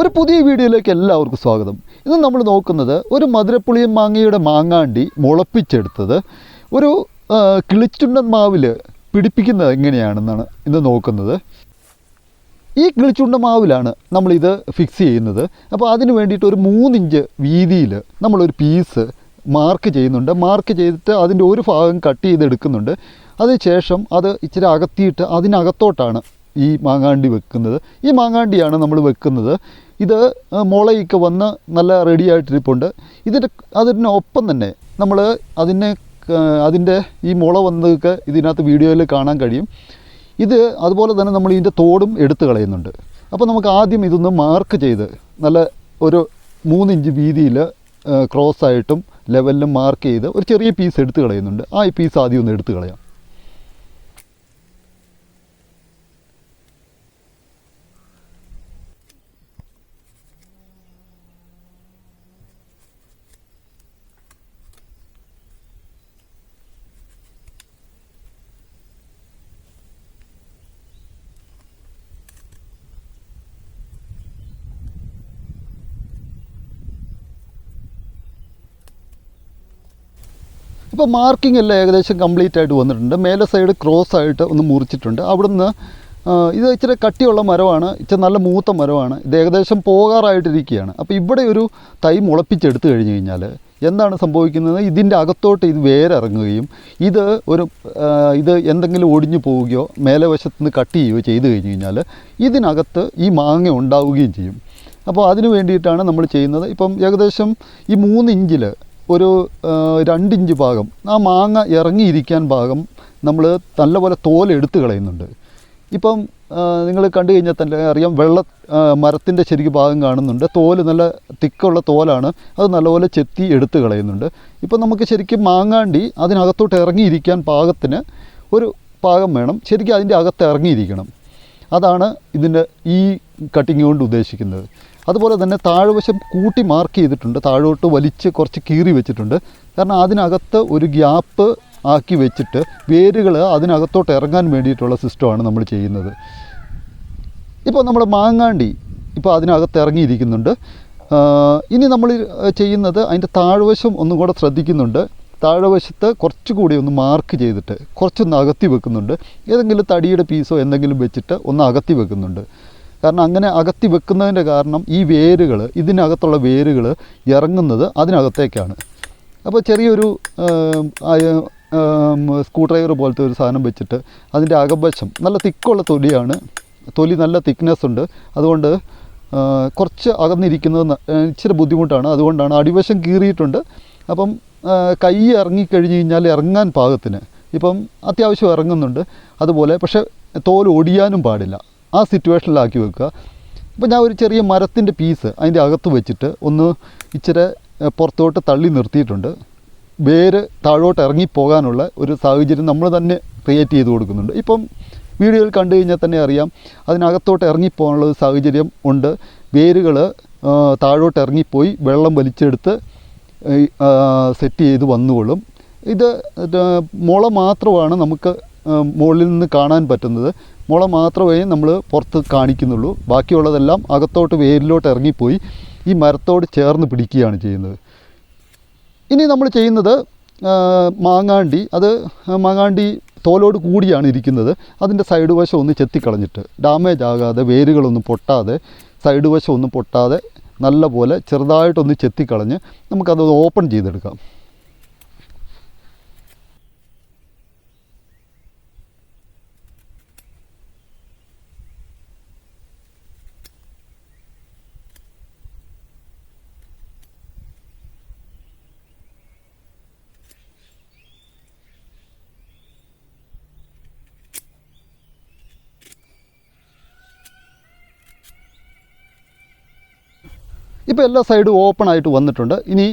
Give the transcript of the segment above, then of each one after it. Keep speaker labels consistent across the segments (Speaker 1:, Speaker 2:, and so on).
Speaker 1: ഒരു പുതിയ വീഡിയോയിലേക്ക് എല്ലാവർക്കും സ്വാഗതം. ഇന്ന് നമ്മൾ നോക്കുന്നത് ഒരു മധുരപ്പുളിയൻ മാങ്ങയുടെ മാങ്ങാണ്ടി മുളപ്പിച്ചെടുത്തത് ഒരു കിളിച്ചുണ്ടൻ മാവിൽ പിടിപ്പിക്കുന്നത് എങ്ങനെയാണെന്നാണ് ഇന്ന് നോക്കുന്നത്. ഈ കിളിച്ചുണ്ട മാവിലാണ് നമ്മളിത് ഫിക്സ് ചെയ്യുന്നത്. അപ്പോൾ അതിന് വേണ്ടിയിട്ട് ഒരു മൂന്നിഞ്ച് വീതിയിൽ നമ്മളൊരു പീസ് മാർക്ക് ചെയ്യുന്നുണ്ട്. മാർക്ക് ചെയ്തിട്ട് അതിന്റെ ഒരു ഭാഗം കട്ട് ചെയ്തെടുക്കുന്നുണ്ട്. അതിനുശേഷം അത് ഇച്ചിരി അകത്തിയിട്ട് അതിനകത്തോട്ടാണ് ഈ മാങ്ങാണ്ടി വെക്കുന്നത്. ഈ മാങ്ങാണ്ടിയാണ് നമ്മൾ വെക്കുന്നത്. ഇത് മുളയൊക്കെ വന്ന് നല്ല റെഡി ആയിട്ടിരിപ്പുണ്ട്. ഇതിന്റെ അതിനൊപ്പം തന്നെ നമ്മൾ അതിനെ അതിന്റെ ഈ മുള വന്നതൊക്കെ ഇതിനകത്ത് വീഡിയോയിൽ കാണാൻ കഴിയും. ഇത് അതുപോലെ തന്നെ നമ്മൾ ഇതിന്റെ തോടും എടുത്തു കളയുന്നുണ്ട്. അപ്പോൾ നമുക്ക് ആദ്യം ഇതൊന്ന് മാർക്ക് ചെയ്ത് നല്ല ഒരു മൂന്നിഞ്ച് വീതിയിൽ ക്രോസ് ആയിട്ടും ലെവലിലും മാർക്ക് ചെയ്ത് ഒരു ചെറിയ പീസ് എടുത്തു കളയുന്നുണ്ട്. ആ ഈ പീസ് ആദ്യം ഒന്ന് എടുത്തു കളയാം. ഇപ്പോൾ മാർക്കിംഗ് എല്ലാം ഏകദേശം കംപ്ലീറ്റ് ആയിട്ട് വന്നിട്ടുണ്ട്. മേലെ സൈഡ് ക്രോസ് ആയിട്ട് ഒന്ന് മുറിച്ചിട്ടുണ്ട്. അവിടുന്ന് ഇത് ഇച്ചിരി കട്ടിയുള്ള മരമാണ്. ഇച്ചിരി നല്ല മൂത്ത മരമാണ്. ഇത് ഏകദേശം പോകാറായിട്ടിരിക്കുകയാണ്. അപ്പോൾ ഇവിടെ ഒരു തൈ മുളപ്പിച്ചെടുത്തു കഴിഞ്ഞ് കഴിഞ്ഞാൽ എന്താണ് സംഭവിക്കുന്നത്? ഇതിന്റെ അകത്തോട്ട് ഇത് വേരിറങ്ങുകയും ഇത് ഒരു ഇത് എന്തെങ്കിലും ഒടിഞ്ഞു പോവുകയോ മേലെ വശത്ത് നിന്ന് കട്ട് ചെയ്യുകയോ ചെയ്തു കഴിഞ്ഞ് കഴിഞ്ഞാൽ ഇതിനകത്ത് ഈ മാങ്ങ ഉണ്ടാവുകയും ചെയ്യും. അപ്പോൾ അതിന് വേണ്ടിയിട്ടാണ് നമ്മൾ ചെയ്യുന്നത്. ഇപ്പം ഏകദേശം ഈ മൂന്ന് ഇഞ്ചിൽ ഒരു രണ്ടിഞ്ച് ഭാഗം. ആ മാങ്ങ ഇറങ്ങിയിരിക്കാൻ ഭാഗം നമ്മൾ നല്ലപോലെ തോൽ എടുത്ത് കളയുന്നുണ്ട്. ഇപ്പം നിങ്ങൾ കണ്ടു കഴിഞ്ഞാൽ തന്നെ അറിയാം വെള്ള മരത്തിന്റെ ശരിക്കും ഭാഗം കാണുന്നുണ്ട്. തോൽ നല്ല തിക്കുള്ള തോലാണ്. അത് നല്ലപോലെ ചെത്തി എടുത്ത് കളയുന്നുണ്ട്. ഇപ്പം നമുക്ക് ശരിക്കും മാങ്ങാണ്ടി അതിനകത്തോട്ട് ഇറങ്ങിയിരിക്കാൻ പാകത്തിന് ഒരു പാകം വേണം. ശരിക്കും അതിന്റെ അകത്ത് ഇറങ്ങിയിരിക്കണം. അതാണ് ഇതിന്റെ ഈ കട്ടിങ് കൊണ്ട് ഉദ്ദേശിക്കുന്നത്. അതുപോലെ തന്നെ താഴ്വശം കൂട്ടി മാർക്ക് ചെയ്തിട്ടുണ്ട്. താഴോട്ട് വലിച്ച് കുറച്ച് കീറി വെച്ചിട്ടുണ്ട്. കാരണം അതിനകത്ത് ഒരു ഗ്യാപ്പ് ആക്കി വെച്ചിട്ട് വേരുകൾ അതിനകത്തോട്ട് ഇറങ്ങാൻ വേണ്ടിയിട്ടുള്ള സിസ്റ്റമാണ് നമ്മൾ ചെയ്യുന്നത്. ഇപ്പോൾ നമ്മൾ മാങ്ങാണ്ടി ഇപ്പോൾ അതിനകത്ത് ഇറങ്ങിയിരിക്കുന്നുണ്ട്. ഇനി നമ്മൾ ചെയ്യുന്നത് അതിന്റെ താഴ്വശം ഒന്നും കൂടെ ശ്രദ്ധിക്കുന്നുണ്ട്. താഴ്വശത്ത് കുറച്ചുകൂടി ഒന്ന് മാർക്ക് ചെയ്തിട്ട് കുറച്ചൊന്ന് അകത്തി വെക്കുന്നുണ്ട്. ഏതെങ്കിലും തടിയുടെ പീസോ എന്തെങ്കിലും വെച്ചിട്ട് ഒന്ന് അകത്തി വെക്കുന്നുണ്ട്. കാരണം അങ്ങനെ അകത്തി വെക്കുന്നതിന്റെ കാരണം ഈ വേരുകൾ ഇതിനകത്തുള്ള വേരുകൾ ഇറങ്ങുന്നത് അതിനകത്തേക്കാണ്. അപ്പോൾ ചെറിയൊരു സ്ക്രൂ ഡ്രൈവർ പോലത്തെ ഒരു സാധനം വെച്ചിട്ട് അതിന്റെ അകവശം നല്ല തിക്കുള്ള തൊലിയാണ്. തൊലി നല്ല തിക്നെസ് ഉണ്ട്. അതുകൊണ്ട് കുറച്ച് അകന്നിരിക്കുന്നത് ഇച്ചിരി ബുദ്ധിമുട്ടാണ്. അതുകൊണ്ടാണ് അടിവശം കീറിയിട്ടുണ്ട്. അപ്പം കൈ ഇറങ്ങിക്കഴിഞ്ഞ് കഴിഞ്ഞാൽ ഇറങ്ങാൻ പാകത്തിന്. ഇപ്പം അത്യാവശ്യം ഇറങ്ങുന്നുണ്ട്. അതുപോലെ പക്ഷേ തോൽ ഒടിയാനും പാടില്ല. ആ സിറ്റുവേഷനിലാക്കി വെക്കുക. അപ്പോൾ ഞാൻ ഒരു ചെറിയ മരത്തിന്റെ പീസ് അതിന്റെ അകത്ത് വെച്ചിട്ട് ഒന്ന് ഇച്ചിരി പുറത്തോട്ട് തള്ളി നിർത്തിയിട്ടുണ്ട്. വേര് താഴോട്ട് ഇറങ്ങിപ്പോകാനുള്ള ഒരു സാഹചര്യം നമ്മൾ തന്നെ ക്രിയേറ്റ് ചെയ്ത് കൊടുക്കുന്നുണ്ട്. ഇപ്പം വീഡിയോയിൽ കണ്ടു കഴിഞ്ഞാൽ തന്നെ അറിയാം അതിനകത്തോട്ട് ഇറങ്ങിപ്പോകാനുള്ള ഒരു സാഹചര്യം ഉണ്ട്. വേരുകൾ താഴോട്ട് ഇറങ്ങിപ്പോയി വെള്ളം വലിച്ചെടുത്ത് സെറ്റ് ചെയ്ത് വന്നുകൊള്ളും. ഇത് മുള മാത്രമാണ് നമുക്ക് മുകളിൽ നിന്ന് കാണാൻ പറ്റുന്നത്. മുള മാത്രമേ നമ്മൾ പുറത്ത് കാണിക്കുന്നുള്ളൂ. ബാക്കിയുള്ളതെല്ലാം അകത്തോട്ട് വേരിലോട്ട് ഇറങ്ങിപ്പോയി. ഈ മരത്തോട് ചേർന്ന് പിടിക്കുകയാണ് ചെയ്യുന്നത്. ഇനി നമ്മൾ ചെയ്യുന്നത് മാങ്ങാണ്ടി. അത് മാങ്ങാണ്ടി തോലോട് കൂടിയാണ് ഇരിക്കുന്നത്. അതിന്റെ സൈഡ് വശം ഒന്ന് ചെത്തിക്കളഞ്ഞിട്ട് ഡാമേജ് ആകാതെ വേരുകളൊന്നും പൊട്ടാതെ സൈഡ് വശം ഒന്നും പൊട്ടാതെ നല്ല പോലെ ചെറുതായിട്ടൊന്ന് ചെത്തിക്കളഞ്ഞ് നമുക്കത് ഓപ്പൺ ചെയ്തെടുക്കാം. ഇപ്പോൾ എല്ലാ സൈഡും ഓപ്പൺ ആയിട്ട് വന്നിട്ടുണ്ട്. ഇനി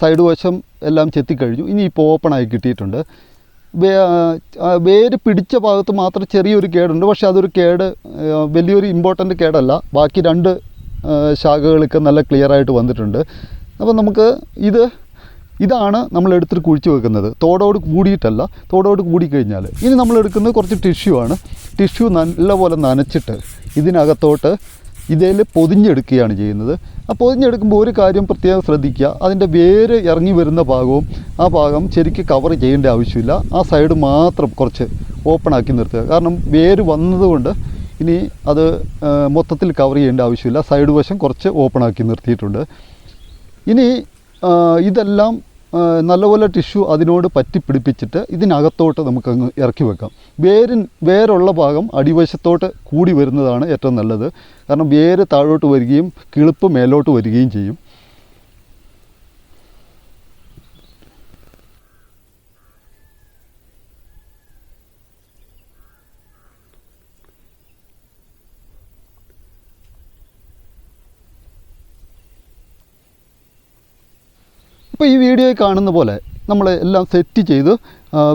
Speaker 1: സൈഡ് വശം എല്ലാം ചെത്തിക്കഴിഞ്ഞു. ഇനി ഇപ്പോൾ ഓപ്പൺ ആയി കിട്ടിയിട്ടുണ്ട്. വേര് പിടിച്ച ഭാഗത്ത് മാത്രം ചെറിയൊരു കേടുണ്ട്. പക്ഷേ അതൊരു കേട് വലിയൊരു ഇമ്പോർട്ടന്റ് കേടല്ല. ബാക്കി രണ്ട് ശാഖകളൊക്കെ നല്ല ക്ലിയർ ആയിട്ട് വന്നിട്ടുണ്ട്. അപ്പോൾ നമുക്ക് ഇത് ഇതാണ് നമ്മൾ എടുത്തിട്ട് കുഴിച്ച് വെക്കുന്നത്. തോടോട് കൂടിയിട്ടല്ല. തോടോട് കൂടിക്കഴിഞ്ഞാൽ ഇനി നമ്മൾ എടുക്കുന്നത് കുറച്ച് ടിഷ്യൂ ആണ്. ടിഷ്യൂ നല്ലപോലെ നനച്ചിട്ട് ഇതിനകത്തോട്ട് ഇതിൽ പൊതിഞ്ഞെടുക്കുകയാണ് ചെയ്യുന്നത്. ആ പൊതിഞ്ഞെടുക്കുമ്പോൾ ഒരു കാര്യം പ്രത്യേകം ശ്രദ്ധിക്കുക. അതിന്റെ വേര് ഇറങ്ങി വരുന്ന ഭാഗവും ആ ഭാഗം ശരിക്ക് കവർ ചെയ്യേണ്ട ആവശ്യമില്ല. ആ സൈഡ് മാത്രം കുറച്ച് ഓപ്പൺ ആക്കി നിർത്തുക. കാരണം വേര് വന്നതുകൊണ്ട് ഇനി അത് മൊത്തത്തിൽ കവർ ചെയ്യേണ്ട ആവശ്യമില്ല. സൈഡ് വശം കുറച്ച് ഓപ്പൺ ആക്കി നിർത്തിയിട്ടുണ്ട്. ഇനി ഇതെല്ലാം നല്ലപോലെ ടിഷ്യൂ അതിനോട് പറ്റി പിടിപ്പിച്ചിട്ട് ഇതിനകത്തോട്ട് നമുക്കങ്ങ് ഇറക്കി വെക്കാം. വേരിൻ വേരുള്ള ഭാഗം അടിവശത്തോട്ട് കൂടി വരുന്നതാണ് ഏറ്റവും നല്ലത്. കാരണം വേര് താഴോട്ട് വരികയും കിളിപ്പ് മേലോട്ട് വരികയും ചെയ്യും. ഇപ്പോൾ ഈ വീഡിയോ കാണുന്ന പോലെ നമ്മൾ എല്ലാം സെറ്റ് ചെയ്ത്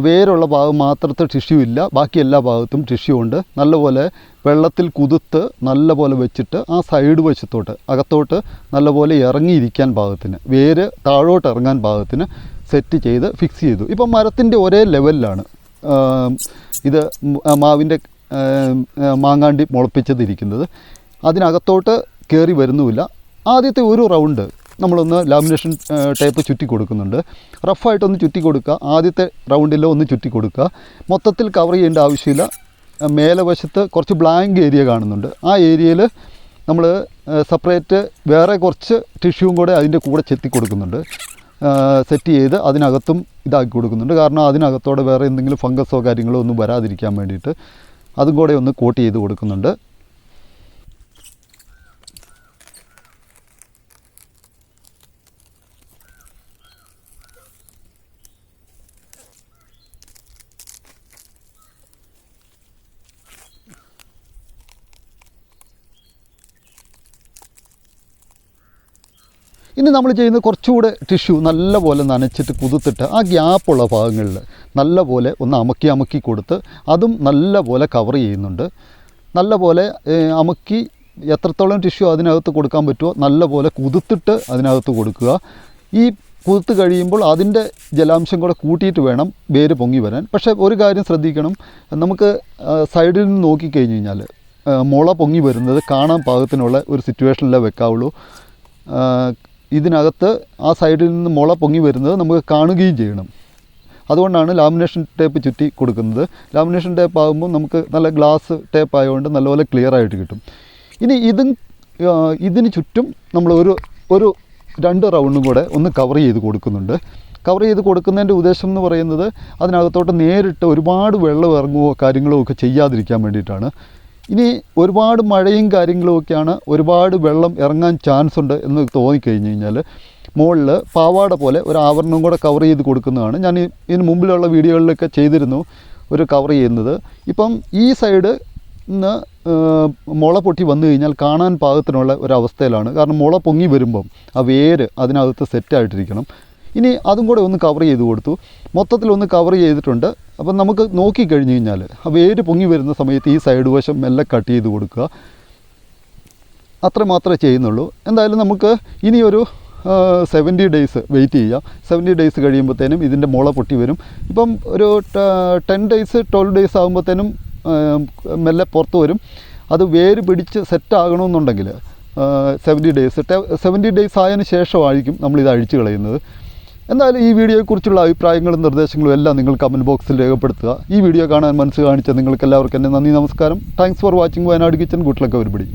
Speaker 1: വേരുള്ള ഭാഗം മാത്രത്തെ ടിഷ്യൂ ഇല്ല. ബാക്കി എല്ലാ ഭാഗത്തും ടിഷ്യൂ ഉണ്ട്. നല്ലപോലെ വെള്ളത്തിൽ കുതിർത്ത് നല്ലപോലെ വെച്ചിട്ട് ആ സൈഡ് വശത്തോട്ട് അകത്തോട്ട് നല്ലപോലെ ഇറങ്ങിയിരിക്കാൻ ഭാഗത്തിന് വേര് താഴോട്ട് ഇറങ്ങാൻ ഭാഗത്തിന് സെറ്റ് ചെയ്ത് ഫിക്സ് ചെയ്തു. ഇപ്പം മരത്തിന്റെ ഒരേ ലെവലിലാണ് ഇത് മാവിന്റെ മാങ്ങാണ്ടി മുളപ്പിച്ചതിരിക്കുന്നത്. അതിനകത്തോട്ട് കയറി വരുന്നുമില്ല. ആദ്യത്തെ ഒരു റൗണ്ട് നമ്മളൊന്ന് ലാമിനേഷൻ ടേപ്പ് ചുറ്റി കൊടുക്കുന്നുണ്ട്. റഫായിട്ടൊന്ന് ചുറ്റി കൊടുക്കുക. ആദ്യത്തെ റൗണ്ടിലോ ഒന്ന് ചുറ്റി കൊടുക്കുക. മൊത്തത്തിൽ കവർ ചെയ്യേണ്ട ആവശ്യമില്ല. മേലെ വശത്ത് കുറച്ച് ബ്ലാങ്ക് ഏരിയ കാണുന്നുണ്ട്. ആ ഏരിയയിൽ നമ്മൾ സെപ്പറേറ്റ് വേറെ കുറച്ച് ടിഷ്യൂവും കൂടെ അതിന്റെ കൂടെ ചെത്തി കൊടുക്കുന്നുണ്ട്. സെറ്റ് ചെയ്ത് അതിനകത്തും ഇതാക്കി കൊടുക്കുന്നുണ്ട്. കാരണം അതിനകത്തോടെ വേറെ എന്തെങ്കിലും ഫംഗസോ കാര്യങ്ങളോ ഒന്നും വരാതിരിക്കാൻ വേണ്ടിയിട്ട് അതും കൂടെ ഒന്ന് കോട്ട് ചെയ്ത് കൊടുക്കുന്നുണ്ട്. ഇനി നമ്മൾ ചെയ്യുന്ന കുറച്ചുകൂടെ ടിഷ്യൂ നല്ലപോലെ നനച്ചിട്ട് കുതിർത്തിട്ട് ആ ഗ്യാപ്പുള്ള ഭാഗങ്ങളിൽ നല്ലപോലെ ഒന്ന് അമക്കി അമക്കി കൊടുത്ത് അതും നല്ലപോലെ കവർ ചെയ്യുന്നുണ്ട്. നല്ലപോലെ അമുക്കി എത്രത്തോളം ടിഷ്യൂ അതിനകത്ത് കൊടുക്കാൻ പറ്റുമോ നല്ലപോലെ കുതിർത്തിട്ട് അതിനകത്ത് കൊടുക്കുക. ഈ കുതിർത്ത് കഴിയുമ്പോൾ അതിന്റെ ജലാംശം കൂടെ കൂട്ടിയിട്ട് വേണം വേര് പൊങ്ങി വരാൻ. പക്ഷേ ഒരു കാര്യം ശ്രദ്ധിക്കണം. നമുക്ക് സൈഡിൽ നിന്ന് നോക്കിക്കഴിഞ്ഞ് കഴിഞ്ഞാൽ മുള പൊങ്ങി വരുന്നത് കാണാൻ പാകത്തിനുള്ള ഒരു സിറ്റുവേഷനിലേ വെക്കാവുള്ളൂ. ഇതിനകത്ത് ആ സൈഡിൽ നിന്ന് മുള പൊങ്ങി വരുന്നത് നമുക്ക് കാണുകയും ചെയ്യണം. അതുകൊണ്ടാണ് ലാമിനേഷൻ ടേപ്പ് ചുറ്റി കൊടുക്കുന്നത്. ലാമിനേഷൻ ടേപ്പ് ആകുമ്പോൾ നമുക്ക് നല്ല ഗ്ലാസ് ടേപ്പ് ആയതുകൊണ്ട് നല്ലപോലെ ക്ലിയർ ആയിട്ട് കിട്ടും. ഇനി ഇതും ഇതിന് ചുറ്റും നമ്മൾ ഒരു ഒരു രണ്ട് റൗണ്ടും കൂടെ ഒന്ന് കവർ ചെയ്ത് കൊടുക്കുന്നുണ്ട്. കവർ ചെയ്ത് കൊടുക്കുന്നതിന്റെ ഉദ്ദേശം എന്ന് പറയുന്നത് അതിനകത്തോട്ട് നേരിട്ട് ഒരുപാട് വെള്ളം ഇറങ്ങുകയോ കാര്യങ്ങളോ ഒക്കെ ചെയ്യാതിരിക്കാൻ വേണ്ടിയിട്ടാണ്. ഇനി ഒരുപാട് മഴയും കാര്യങ്ങളും ഒക്കെയാണ് ഒരുപാട് വെള്ളം ഇറങ്ങാൻ ചാൻസ് ഉണ്ട് എന്ന് തോന്നിക്കഴിഞ്ഞ് കഴിഞ്ഞാൽ മുകളിൽ പാവാട പോലെ ഒരു ആവരണം കൂടെ കവർ ചെയ്ത് കൊടുക്കുന്നതാണ്. ഞാൻ ഇതിന് മുമ്പിലുള്ള വീഡിയോകളിലൊക്കെ ചെയ്തിരുന്നു ഒരു കവർ ചെയ്യുന്നത്. ഇപ്പം ഈ സൈഡ് ഇന്ന് മുള പൊട്ടി വന്നു കഴിഞ്ഞാൽ കാണാൻ പാകത്തിനുള്ള ഒരവസ്ഥയിലാണ് കാരണം മുള പൊങ്ങി വരുമ്പം ആ വേര് അതിനകത്ത് സെറ്റായിട്ടിരിക്കണം ഇനി അതും കൂടെ ഒന്ന് കവർ ചെയ്ത് കൊടുത്തു. മൊത്തത്തിൽ ഒന്ന് കവർ ചെയ്തിട്ടുണ്ട്. അപ്പം നമുക്ക് നോക്കിക്കഴിഞ്ഞ് കഴിഞ്ഞാൽ ആ വേര് പൊങ്ങി വരുന്ന സമയത്ത് ഈ സൈഡ് വശം മെല്ലെ കട്ട് ചെയ്ത് കൊടുക്കുക. അത്ര മാത്രമേ ചെയ്യുന്നുള്ളൂ. എന്തായാലും നമുക്ക് ഇനിയൊരു സെവന്റി ഡേയ്സ് വെയിറ്റ് ചെയ്യാം. സെവന്റി ഡേയ്സ് കഴിയുമ്പോഴത്തേനും ഇതിന്റെ മുള പൊട്ടി വരും. ഇപ്പം ഒരു ടെൻ ഡേയ്സ് ട്വൽവ് ഡേയ്സ് ആകുമ്പോഴത്തേനും മെല്ലെ പുറത്ത് വരും. അത് വേര് പിടിച്ച് സെറ്റ് ആകണമെന്നുണ്ടെങ്കിൽ സെവന്റി ഡേയ്സ് സെവന്റി ഡേയ്സ് ആയതിനു ശേഷമായിരിക്കും ഇത് അഴിച്ചു കളയുന്നത്. എന്തായാലും ഈ വീഡിയോയെക്കുറിച്ചുള്ള അഭിപ്രായങ്ങളും നിർദ്ദേശങ്ങളും എല്ലാം നിങ്ങൾ കമന്റ് ബോക്സിൽ രേഖപ്പെടുത്തുക. ഈ വീഡിയോ കാണാൻ മനസ്സ് കാണിച്ച നിങ്ങൾക്ക് എല്ലാവർക്കും എന്നെ നന്ദി നമസ്കാരം. Thanks for watching Wayanad kitchen good luck ഒരുപടി